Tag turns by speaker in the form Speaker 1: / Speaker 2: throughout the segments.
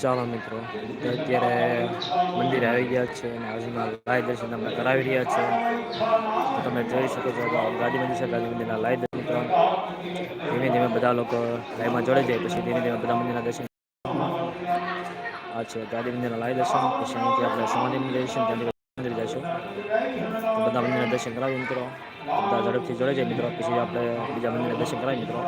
Speaker 1: ચાલો મિત્રો અત્યારે મંદિરે આવી ગયા છે અને આજુના લાય દર્શન તમને કરાવી રહ્યા છે. તમે જોઈ શકો છો ગાંધી મંદિર છે ગાંધી મંદિરના લાય દર્શન ધીમે ધીમે બધા લોકો લાઈમાં જોડે જાય, પછી ધીમે ધીમે બધા મંદિરના દર્શન આ છે ગાંધી મંદિરના લાય દર્શન. પછી અહીંથી આપણે સમાધિ મંદિર જઈશું ગાંધી મંદિર જઈશું બધા મંદિરના દર્શન કરાવી મિત્રો. બધા ઝડપથી જોડે જાય મિત્રો, પછી આપણે બીજા મંદિરના દર્શન કરાવી મિત્રો.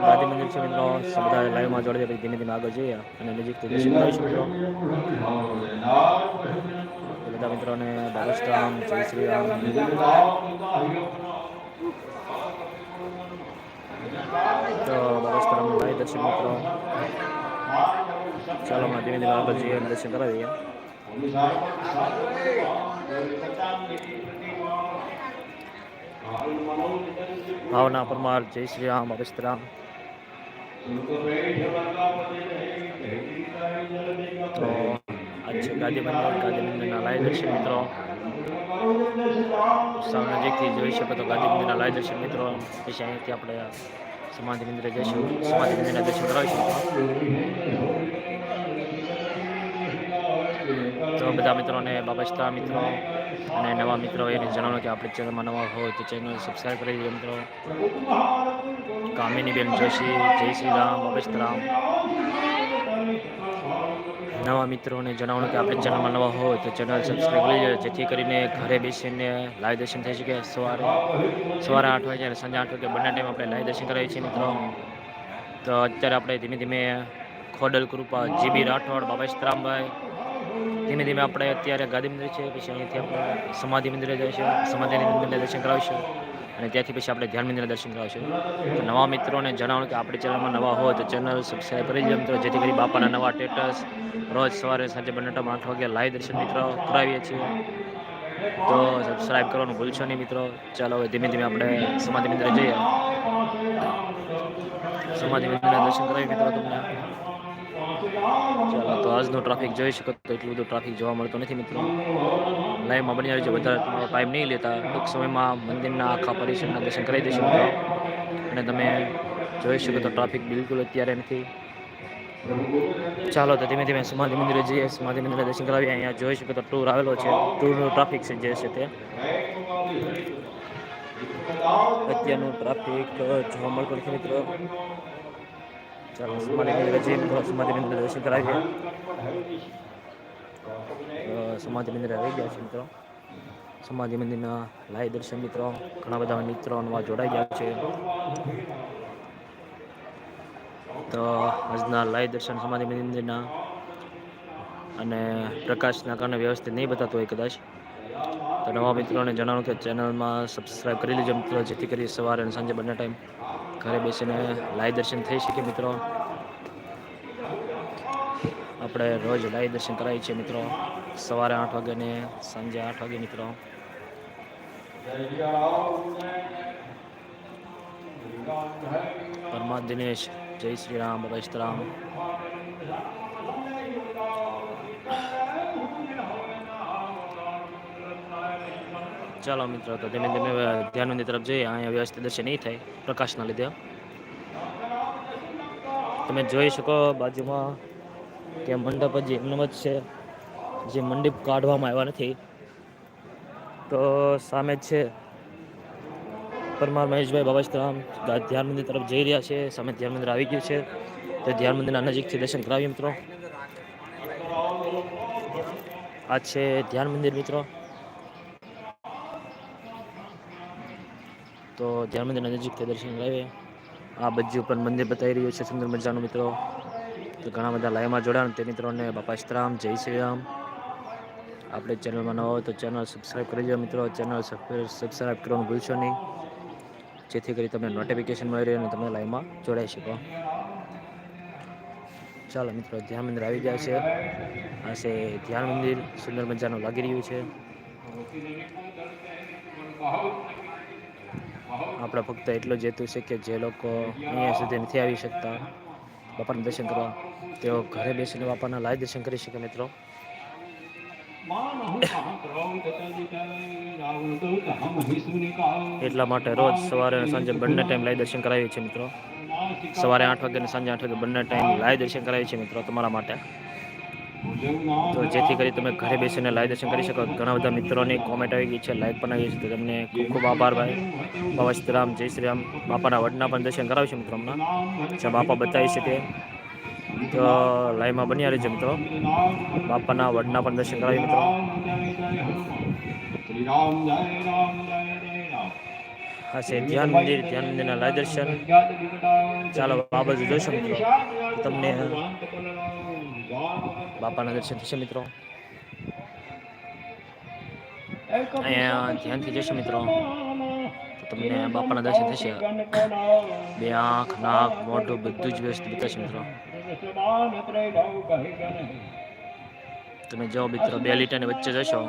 Speaker 1: ગાંધી મંદિર છે મિત્રો બધા લાઈવમાં જોડે પછી ધીમે ધીમે આગળ જઈએ અને નજીકથી દર્શન કરીશું મિત્રો બધા મિત્રોને બાબસ્તરામ જય શ્રી રામ તો બાબસ્તરામ ભાઈ દર્શન મિત્રો ચાલો હમણાં ધીમે ધીમે આગળ જઈએ દર્શન કરાવીએ ભાવના પરમાર, જય શ્રી રામ બાબસ્તરામ તો આજે ગાંધી મંદિર ગાંધી મંદિરના લાય દર્શન મિત્રો, સાવ નજીકથી જોઈ શકો તો ગાંધી મંદિરના લાય દર્શન મિત્રો પછી અહીંથી આપણે સમાધિ મંદિરે જઈશું. સમાધિ મંદિરના દર્શન કરાવીશું. તો બધા મિત્રોને બાબસ્તા મિત્રો અને નવા મિત્રો એને જણાવો કે આપણી ચેનલમાં નવા હોય તો ચેનલ સબસ્ક્રાઈબ કરી દીધો મિત્રો. કામિની બેન જોશી, જય શ્રી રામ બાબસ્તરામ નવા મિત્રોને જણાવવાનું કે આપણે ચેનલમાં નવા હોય તો ચેનલ સબસ્ક્રાઈબ કરી લેજો જેથી કરીને ઘરે બેસીને લાઈવ દર્શન થઈ શકે સવારે. સવારે આઠ વાગે અને સાંજે આઠ વાગે બંને ટાઈમ આપણે લાઈવ દર્શન કરાવીએ છીએ મિત્રો. તો અત્યારે આપણે ધીમે ધીમે ખોડલ કૃપા, જીબી રાઠોડ બાબાસ્તરામભાઈ ધીમે ધીમે આપણે અત્યારે ગાંધી મંદિર છે, પછી અહીંથી આપણે સમાધિ મંદિરે જઈશું સમાધિ મંદિરને દર્શન કરાવીશું. અને ત્યાંથી પછી આપણે ધ્યાન મંદિરને દર્શન કરાવીશું. તો નવા મિત્રોને જણાવો કે આપણી ચેનલમાં નવા હોય તો ચેનલ સબસ્ક્રાઈબ કરી દેજો મિત્રો, જેથી કરી બાપાના નવા સ્ટેટસ રોજ સવારે સાંજે બંને ટાઈમ આઠ વાગે લાઈવ દર્શન મિત્રો કરાવીએ છીએ. તો સબસ્ક્રાઈબ કરવાનું ભૂલશો નહીં મિત્રો. ચાલો હવે ધીમે ધીમે આપણે સમાધિ મંદિરે જઈએ. સમાધિ મંદિરના દર્શન કરાવી મિત્રો તમને. ચાલો, તો આજનો ટ્રાફિક જોઈ શકો તો એટલું બધું ટ્રાફિક જોવા મળતો નથી મિત્રો. લાઈવમાં બની રહેજો વધારે તમારો ટાઈમ નહીં લેતા. ટૂંક સમયમાં મંદિરના આખા પરિસરના દર્શન કરી દઈશું અને તમે જોઈ શકો તો ટ્રાફિક બિલકુલ અત્યારે નથી. ચાલો, તો ધીમે ધીમે સમાધિ મંદિરે જઈએ. સમાધિ મંદિરે દર્શન કરાવીએ. અહીંયા જોઈ શકો તો ટૂર આવેલો છે. ટૂરનો ટ્રાફિક છે, જે છે તે. અત્યારનું ટ્રાફિક જોવા મળતું નથી મિત્રો. ચાલો દર્શન કરાવીએ. સમાધિ મંદિર આવી ગયા છે મિત્રો. સમાધિ મંદિરના લાઈવ દર્શન મિત્રો, ઘણા બધા મિત્રો જોડાઈ ગયા છે. તો આજના લાઈવ દર્શન સમાધિ મંદિરના અને પ્રકાશના કારણે વ્યવસ્થિત નહીં બતાતું હોય કદાચ. તો નવા મિત્રોને જણાવું કે ચેનલમાં સબસ્ક્રાઈબ કરી લેજો મિત્રો, જેથી કરી સવારે અને સાંજે બંને ટાઈમ ઘરે બેસીને લાઈવ દર્શન થઈ શકે મિત્રો. આપણે રોજ લાઈવ દર્શન કરાવીએ છીએ મિત્રો. સવારે આઠ વાગે ને સાંજે આઠ વાગે મિત્રો. પરમા દિનેશ, જય શ્રી રામ બાબા ચાલો મિત્રો, તો ધીમે ધીમે ધ્યાન મંદિર તરફ જઈએ. અહીંયા વ્યવસ્થિત દર્શન નહીં થાય પ્રકાશના લીધે. તમે જોઈ શકો બાજુમાં કે મંડપ જ એમનેમ જ છે, જે મંડપ કાઢવામાં આવ્યા નથી. તો સામે જ છે પરમાર મહેશભાઈ બાબાશ્રામ ધ્યાન મંદિર તરફ જઈ રહ્યા છે. સામે ધ્યાન મંદિર આવી ગયું છે. તો ધ્યાન મંદિરના નજીકથી દર્શન કરાવીએ મિત્રો. આ છે ધ્યાન મંદિર મિત્રો. તો ધ્યાન મંદિર નજીકથી દર્શન લાવીએ આ બજ્જી ઉપર મંદિર બતાવી રહ્યું છે, સુંદર મજાનું મિત્રો. તો ઘણા બધા લાઈવમાં જોડાણ. તે મિત્રોને બાપા શ્રામ જય શ્રી રામ આપણે ચેનલમાં ન હોય તો ચેનલ સબસ્ક્રાઈબ કરી દો મિત્રો. ચેનલ સબસ્ક્રાઈબ કરવાનું ભૂલશો નહીં. જેથી કરી તમને નોટિફિકેશન મળી રહે અને તમે લાઈવમાં જોડાઈ શકો. ચાલો મિત્રો, ધ્યાન મંદિર આવી ગયા છે. આ ધ્યાન મંદિર. સુંદર મજાનું લાગી રહ્યું છે. આપણે ફક્ત એટલું જ હેતુ છે કે જે લોકો અહીંયા સુધી નથી આવી શકતા, બાપાના દર્શન કરવા. તેઓ ઘરે બેસીને બાપાના લાઈવ દર્શન કરી શકે મિત્રો. એટલા માટે રોજ સવારે સાંજે બંને ટાઈમ લાઈવ દર્શન કરાવીએ છીએ મિત્રો. સવારે આઠ વાગે અને સાંજે આઠ વાગે બંને ટાઈમ લાઈવ દર્શન કરાવીએ છીએ મિત્રો તમારા માટે. તો જેથી કરી તમે ઘરે બેસીને લાઈવ દર્શન કરી શકો. ઘણા બધા મિત્રોની કોમેન્ટ આવી ગઈ છે લાઈક પણ આવી છે. તો તમને ખૂબ ખૂબ આભાર ભાઈ. બાબા સીતારામ જય શ્રી રામ. બાપાના વડના પણ દર્શન કરાવીશું મિત્રો હમણાં. જ્યાં બાપા બતાવી શકે. તો લાઈવમાં બન્યા રહેજો મિત્રો. બાપાના વડના પણ દર્શન કરાવી મિત્રો. હા છે ધ્યાન મંદિર, ધ્યાન મંદિરના લાઈવ દર્શન. ચાલો આ બાજુ જોઈશું મિત્રો. તમને બાપાના દર્શન થશે મિત્રો. અહીંયા ધ્યાનથી જશો મિત્રો. તમને બાપાના દર્શન થશે. બે આંખ, નાક, મોઢું બધું જ વ્યસ્ત બતાશે મિત્રો. તમે જાઓ મિત્રો, બે લીટરની વચ્ચે જશો.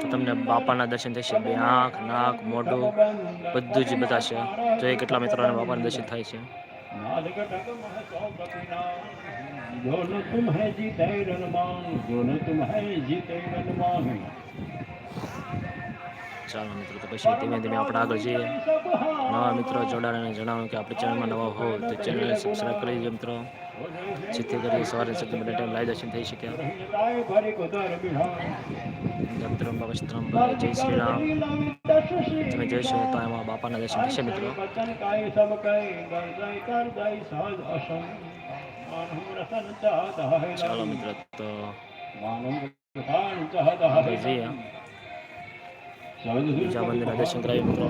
Speaker 1: તો તમને બાપાના દર્શન થશે. બે આંખ, નાક, મોઢું બધું જ બતાવશે. જોઈએ કેટલા મિત્રોને બાપાના દર્શન થાય છે.
Speaker 2: जो न तुम है जीते रन मान जो न तुम है जीते रन मान
Speaker 1: ચાલો મિત્રો તો પછી ધીમે ધીમે આપણે આગળ જઈએ નવા મિત્રો જોડાણને જણાવો કે આપણી ચેનલમાં નવા હો તો ચેનલને સબસ્ક્રાઈબ કરી દેજો મિત્રો જેથી કરી સવારે સત્ય બધા ટાઈમ લાઈવ દર્શન થઈ શકે
Speaker 2: ताय भरी को दर बिहार
Speaker 1: દત્તરમ બાબા સીતારામ ભાઈ જય શ્રી રામ તમે જોઈશો તો એમાં બાપાના દર્શન થશે મિત્રો ચાલો મિત્રો તો
Speaker 2: આપણે
Speaker 1: જઈએ બીજા મંદિરના દર્શન કરાવીએ મિત્રો.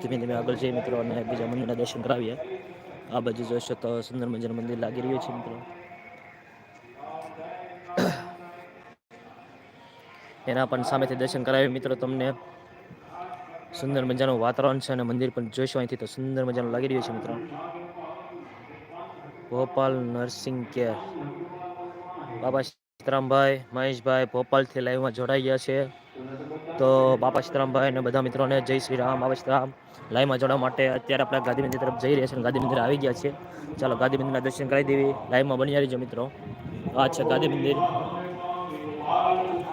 Speaker 1: ધીમે ધીમે આગળ જઈએ મિત્રો અને બીજા મંદિરના દર્શન કરાવીએ. આ બાજુ જોઈશો તો સુંદર મંજર મંદિર લાગી રહ્યું છે મિત્રો. એના પણ સામેથી દર્શન કરાવીએ મિત્રો તમને. સુંદર મજાનું વાતાવરણ છે અને મંદિર પણ જોઈશું અહીંથી તો સુંદર મજાનું લાગી રહ્યું છે મિત્રો. Bhopal nursing care. બાબા સીતારામભાઈ, મહેશભાઈ ભોપાલથી લાઈવમાં જોડાઈ ગયા છે. તો બાપા સીતારામભાઈ અને બધા મિત્રોને જય શ્રી રામ, બાબા સીતારામ. લાઈવમાં જોડવા માટે અત્યારે આપણે ગાંધી મંદિર તરફ જઈ રહ્યા છીએ ગાંધી મંદિર આવી ગયા છે. ચાલો ગાંધી મંદિરના દર્શન કરાવી દેવી. લાઈવમાં બની રહીજો મિત્રો. આ છે ગાંધી મંદિર.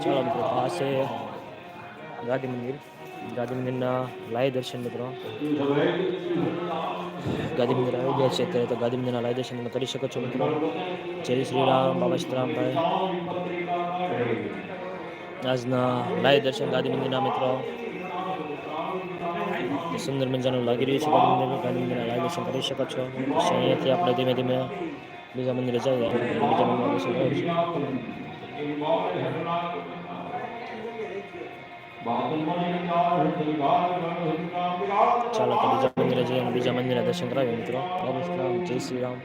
Speaker 1: ચાલો મિત્રો, આ છે ગાંધી મંદિર. ગાંધી મંદિરના લાઈવ દર્શન મિત્રો. ગાંધી મંદિર આવી ગયા છે અત્યારે તો ગાંધી મંદિરના લાઈવ દર્શન તમે કરી શકો છો મિત્રો. જય શ્રી રામ, બાબા સીતારામભાઈ આજના લાય દર્શન ગાંધી મંદિરના મિત્રો. સુંદર મજાનું લાગી રહ્યું છે ગાંધી મંદિર ગાંધી મંદિરના લાઈવ દર્શન કરી શકો છો. પછી અહીંયાથી આપણે ધીમે ધીમે બીજા મંદિરે જઈએ. બીજા મંદિરના દર્શન કરીશું ચાલો, તો બીજા મંદિરે જઈએ અને બીજા મંદિરના દર્શન કરાવીએ મિત્રો. બાબા જય શ્રી રામ.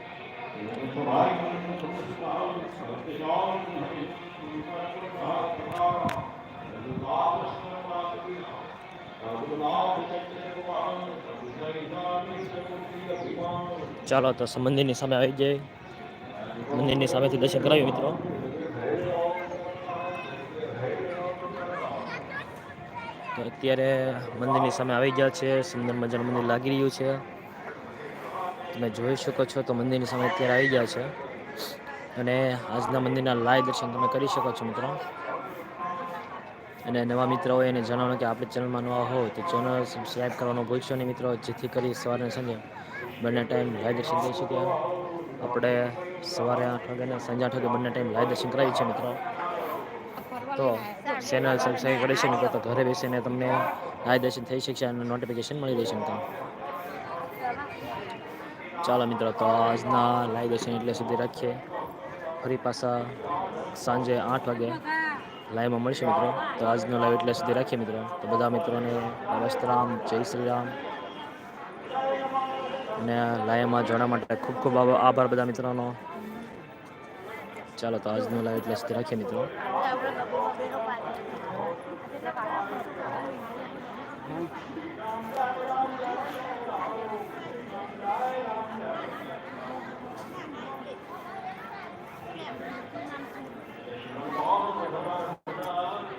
Speaker 1: ચાલો, તો મંદિરની સામે આવી જાય મંદિરની સામેથી દર્શન કરાવીએ મિત્રો. તો અત્યારે મંદિરની સામે આવી ગયા છે, સુંદર મજાનું મંદિર લાગી રહ્યું છે. તમે જોઈ શકો છો તો મંદિરની સામે અત્યારે આવી ગયા છે. અને આજના મંદિરના લાઈવ દર્શન તમે કરી શકો છો, મિત્રો. અને નવા મિત્રો હોય એને જણાવો કે આપણી ચેનલમાં નવા હો તો ચેનલ સબસ્ક્રાઈબ કરવાનું ભૂલશો નહીં, મિત્રો. જેથી કરી સવારે સાંજે બંને ટાઈમ લાઈવ દર્શન થઈ શકીએ. આપણે સવારે આઠ વાગે અને સાંજે આઠ વાગે બંને ટાઈમ લાઈવ દર્શન કરાવીએ છીએ મિત્રો. તો ચેનલ સબસ્ક્રાઈબ કરી છે મિત્રો તો ઘરે બેસીને તમને આ દર્શન થઈ શકશે અને નોટિફિકેશન મળી રહેશે મિત્રો ચાલો મિત્રો, તો આજના લાઈવ દર્શન એટલે સુધી રાખીએ. ફરી પાછા સાંજે આઠ વાગે લાઈવમાં મળશે મિત્રો. તો આજનો લાઈવ એટલે સુધી રાખીએ મિત્રો. તો બધા મિત્રોને રામ, જય શ્રી રામ. અને લાઈવમાં જોડા માટે ખૂબ ખૂબ આભા- આભાર બધા મિત્રોનો. ચાલો તો આજનો લાઈવ એટલે સુધી રાખીએ મિત્રો.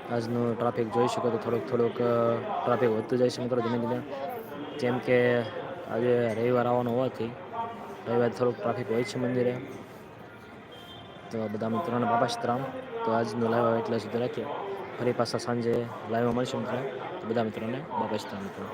Speaker 1: આજનું ટ્રાફિક જોઈ શકો તો થોડુંક થોડુંક અ, ટ્રાફિક વધતું જાય છે મિત્રો ધીમે ધીમે જેમ કે આજે રવિવાર આવવાનો હોવાથી રવિવારે થોડુંક ટ્રાફિક હોય છે મંદિરે
Speaker 2: તો બધા મિત્રોને બાબા સીતરામ તો આજનો લાઈવ એટલા સુધી રાખીએ. ફરી પાછા સાંજે લાઈવમાં મળીશું મિત્રો. બધા મિત્રોને બાપસ્તા મિત્રો.